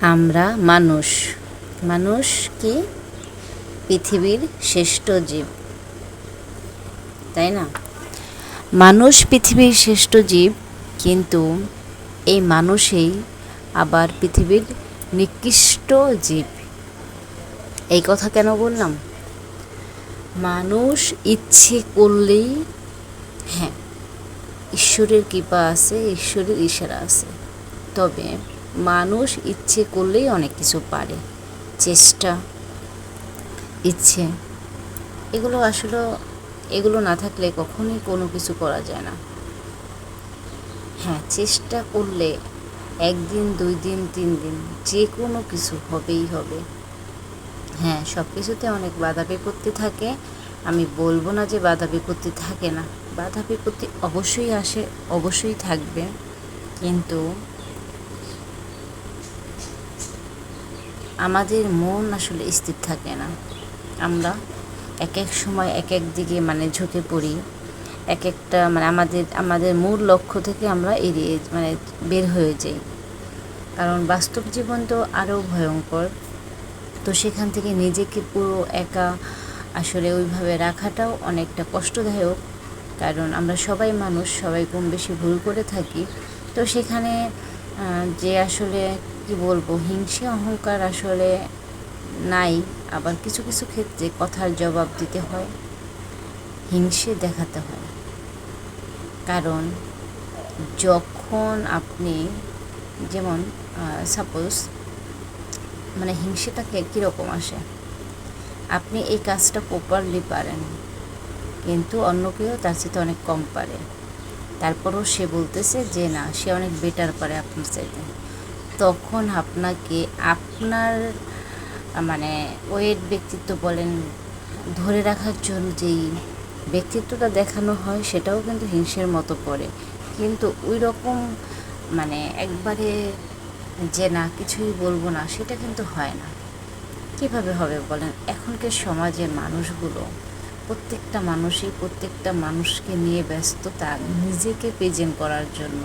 আমরা মানুষ। মানুষ কি? পৃথিবীর শ্রেষ্ঠ জীব। তাই না? মানুষ পৃথিবীর শ্রেষ্ঠ জীব, কিন্তু এই মানুষেই আবার পৃথিবীর নিকৃষ্ট জীব। এই কথা কেন বললাম? মানুষ ইচ্ছে করলেই হ্যাঁ ঈশ্বরের কৃপা আছে, ঈশ্বরের ইশারা আছে। তবে মানুষ ইচ্ছে করলেই অনেক কিছু পারে। চেষ্টা, ইচ্ছে, এগুলো আসলে, এগুলো না থাকলে কখনোই কোনো কিছু করা যায় না। হ্যাঁ চেষ্টা করলে একদিন, দুই দিন, তিন দিন যে কোনো কিছু হবেই হবে। হ্যাঁ সব কিছুতে অনেক বাধা বিপত্তি থাকে। আমি বলব না যে বাধা বিপত্তি থাকে না। বাধা বিপত্তি অবশ্যই আসে, অবশ্যই থাকবে। কিন্তু আমাদের মন আসলে স্থির থাকে না। আমরা এক এক সময় এক এক দিকে মানে ঝুঁকে পড়ি। এক একটা মানে আমাদের আমাদের মূল লক্ষ্য থেকে আমরা এড়িয়ে মানে বের হয়ে যাই। কারণ বাস্তব জীবন তো আরও ভয়ঙ্কর। তো সেখান থেকে নিজেকে পুরো একা আসলে ওইভাবে রাখাটাও অনেকটা কষ্টদায়ক। কারণ আমরা সবাই মানুষ, সবাই কম বেশি ভুল করে থাকি। তো সেখানে যে আসলে কি বলব? হিংসে অহংকার আসলে নাই। আবার কিছু কিছু ক্ষেত্রে কথার জবাব দিতে হয়, হিংসে দেখাতে হয়। কারণ যখন আপনি যেমন সাপোজ মানে হিংসেটাকে কীরকম আসে? আপনি এই কাজটা প্রপারলি পারেন, কিন্তু অন্য কেউ তার সাথে অনেক কম পারে। তারপরও সে বলতেছে যে, না, সে অনেক বেটার পারে আপনার চাইতে। তখন আপনাকে আপনার মানে ওয়েট ব্যক্তিত্ব বলেন, ধরে রাখার জন্য যেই ব্যক্তিত্বটা দেখানো হয় সেটাও কিন্তু হিংসের মতো পড়ে। কিন্তু ওই রকম মানে একবারে যে না, কিছুই বলব না, সেটা কিন্তু হয় না। কীভাবে হবে বলেন? এখনকার সমাজে মানুষগুলো, প্রত্যেকটা মানুষই প্রত্যেকটা মানুষকে নিয়ে ব্যস্ত, তার নিজেকে প্রেজেন্ট করার জন্য।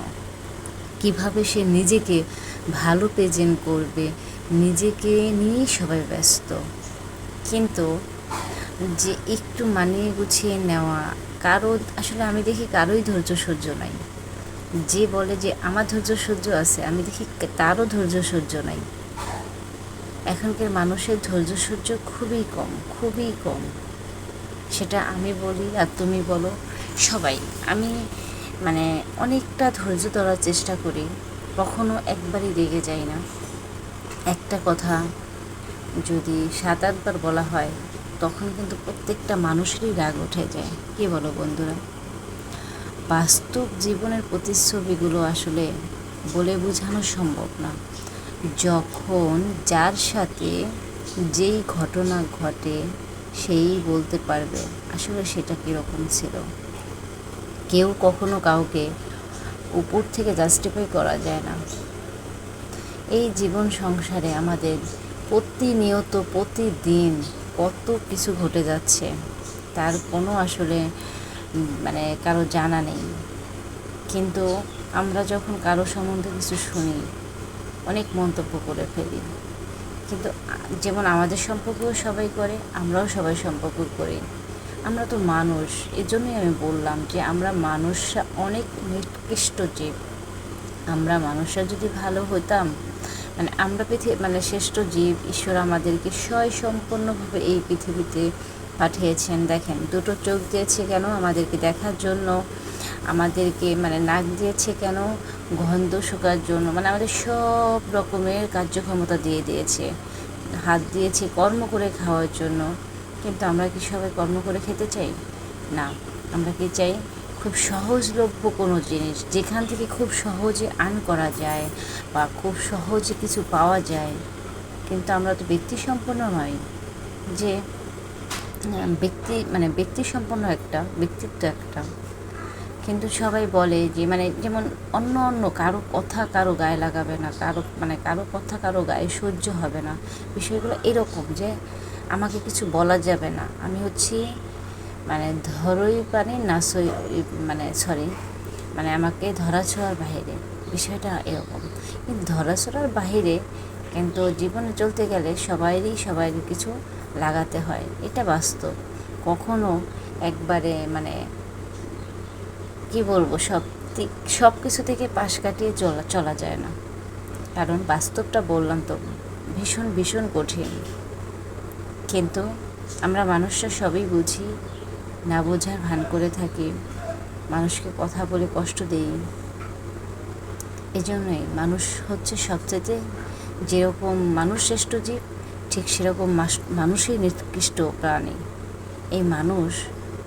কীভাবে সে নিজেকে ভালো প্রেজেন্ট করবে, নিজেকে নিয়েই সবাই ব্যস্ত। কিন্তু যে একটু মানিয়ে গুছিয়ে নেওয়া, কারও, আসলে আমি দেখি কারোই ধৈর্য সহ্য নাই। যে বলে যে আমার ধৈর্য সহ্য আছে, আমি দেখি তারও ধৈর্য সহ্য নাই। এখনকার মানুষের ধৈর্য সহ্য খুবই কম খুবই কম। সেটা আমি বলি আর তুমি বলো সবাই। আমি মানে অনেকটা ধৈর্য ধরার চেষ্টা করি। কখনো একবারই রেগে যাই না। একটা কথা যদি সাত আটবার বলা হয়, তখন কিন্তু প্রত্যেকটা মানুষেরই রাগ উঠে যায়। কি বলো বন্ধুরা? বাস্তব জীবনের প্রতিচ্ছবিগুলো আসলে বলে বোঝানো সম্ভব না। যখন যার সাথে যেই ঘটনা ঘটে, সেই বলতে পারবে আসলে সেটা কীরকম ছিল। কেউ কখনো কাউকে উপর থেকে জাস্টিফাই করা যায় না। এই জীবন সংসারে আমাদের প্রতিনিয়ত, প্রতিদিন কত কিছু ঘটে যাচ্ছে, তার কোনো আসলে মানে কারও জানা নেই। কিন্তু আমরা যখন কারও সম্বন্ধে কিছু শুনি, অনেক মন্তব্য করে ফেলি। কিন্তু যেমন আমাদের সম্পর্কেও সবাই করে, আমরাও সবাই সম্পর্ক করি। আমরা তো মানুষ, এজন্যই আমি বললাম যে আমরা মানুষরা অনেক নিকৃষ্ট জীব। আমরা মানুষরা যদি ভালো হতাম মানে আমরা পৃথিবী মানে শ্রেষ্ঠ জীব, ঈশ্বর আমাদেরকে স্বয় সম্পূর্ণভাবে এই পৃথিবীতে পাঠিয়েছেন। দেখেন, দুটো চোখ দিয়েছে কেন আমাদেরকে দেখার জন্য? আমাদেরকে মানে নাক দিয়েছে কেন? গন্ধ শোকার জন্য। মানে আমাদের সব রকমের কার্যক্ষমতা দিয়ে দিয়েছে। হাত দিয়েছে কর্ম করে খাওয়ার জন্য। কিন্তু আমরা কি সবাই কর্ম করে খেতে চাই? না, আমরা কি চাই খুব সহজলভ্য কোনো জিনিস, যেখান থেকে খুব সহজে আর্ন করা যায় বা খুব সহজে কিছু পাওয়া যায়। কিন্তু আমরা তো ব্যক্তি সম্পন্ন নই। যে ব্যক্তি মানে ব্যক্তি সম্পন্ন একটা, ব্যক্তিত্ব একটা। কিন্তু সবাই বলে যে মানে যেমন অন্য অন্য কারও কথা কারও গায়ে লাগাবে না, কারও মানে কারও কথা কারও গায়ে সহ্য হবে না। বিষয়গুলো এরকম যে আমাকে কিছু বলা যাবে না। আমি হচ্ছি মানে ধরই পানি, না সই মানে সরি মানে আমাকে ধরা ছোঁয়ার বাইরে বিষয়টা এরকম। কিন্তু ধরা ছোঁয়ার বাইরে কিন্তু জীবনে চলতে গেলে সবাইরই সবাইকে কিছু লাগাতে হয়। এটা বাস্তব। কখনো একবারে মানে কি বলব, সব সব কিছু থেকে পাশ কাটিয়ে চলা চলা যায় না। কারণ বাস্তবটা বললাম তো, ভীষণ ভীষণ কঠিন। কিন্তু আমরা মানুষরা সবই বুঝি, না বোঝার ভান করে থাকি, মানুষকে কথা বলে কষ্ট দেই। এই জন্যই মানুষ হচ্ছে সবচেয়ে যেরকম মানুষ শ্রেষ্ঠ জীব, ঠিক সেরকম মানুষই নিকৃষ্ট প্রাণী। এই মানুষ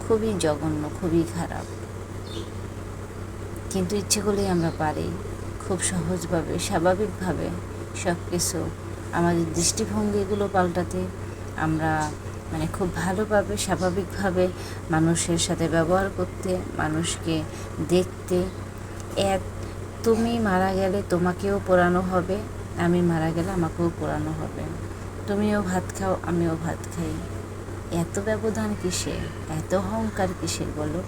খুবই জঘন্য, খুবই খারাপ। কিন্তু ইচ্ছে করলেই আমরা পারি, খুব সহজভাবে, স্বাভাবিকভাবে সব কিছু আমাদের দৃষ্টিভঙ্গিগুলো পাল্টাতে আমরা মানে খুব ভালোভাবে, স্বাভাবিকভাবে মানুষের সাথে ব্যবহার করতে, মানুষকে দেখতে। এক, তুমি মারা গেলে তোমাকেও পোড়ানো হবে, আমি মারা গেলে আমাকেও পোড়ানো হবে। তুমিও ভাত খাও, আমিও ভাত খাই। এত ব্যবধান কিসের? এত অহংকার কিসের বলো?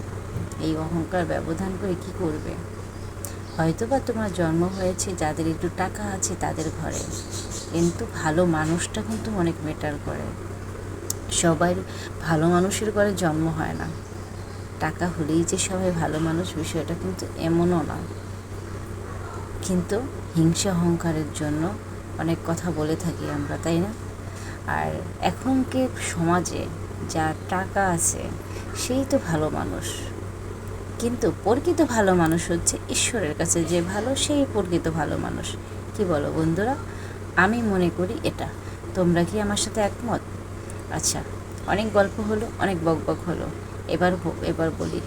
এই অহংকার ব্যবধান করে কি করবে? হয়তোবা তোমার জন্ম হয়েছে, যাদের একটু টাকা আছে তাদের ঘরে। কিন্তু ভালো মানুষটা কিন্তু অনেক মেটার করে। সবাই ভালো মানুষের ঘরে জন্ম হয় না। টাকা হলেই যে সবাই ভালো মানুষ বিষয়টা কিন্তু এমনও না। কিন্তু হিংসা অহংকারের জন্য অনেক কথা বলে থাকি আমরা, তাই না? আর এখনকে সমাজে যার টাকা আছে, সেই তো ভালো মানুষ। কিন্তু প্রকৃত ভালো মানুষ হচ্ছে ঈশ্বরের কাছে যে ভালো, সেই প্রকৃত ভালো মানুষ। কি বলো বন্ধুরা? আমি মনে করি এটা। তোমরা কি আমার সাথে একমত? আচ্ছা অনেক গল্প হলো, অনেক বকবক হলো। এবার এবার বলি।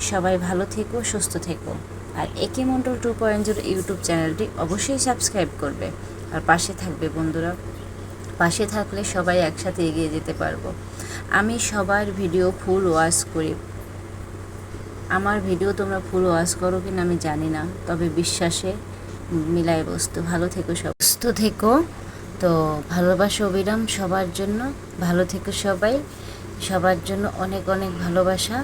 সবাই ভালো থেকো, সুস্থ থেকো। আর একে Mondal two point zero YouTube চ্যানেলটি অবশ্যই সাবস্ক্রাইব করবে। আর পাশে থাকবে বন্ধুরা, পাশে থাকলে সবাই একসাথে এগিয়ে যেতে পারব। আমি সবার ভিডিও ফুল ওয়াচ করি। আমার ভিডিও তোমরা ফুল ওয়াচ করো কিনা আমি জানি না, তবে বিশ্বাসে মিলাই বস্তু। ভালো থেকো সুস্থ থেকো। তো ভালোবাসা অবিরাম সবার জন্য। ভালো থেকো সবাই। সবার জন্য অনেক অনেক ভালোবাসা।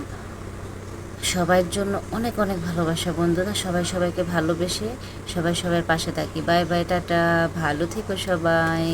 সবার জন্য অনেক অনেক ভালোবাসা বন্ধুরা। সবাই সবাইকে ভালোবেসে সবাই সবার পাশে থাকি। Bye bye, tata. ভালো থেকো সবাই।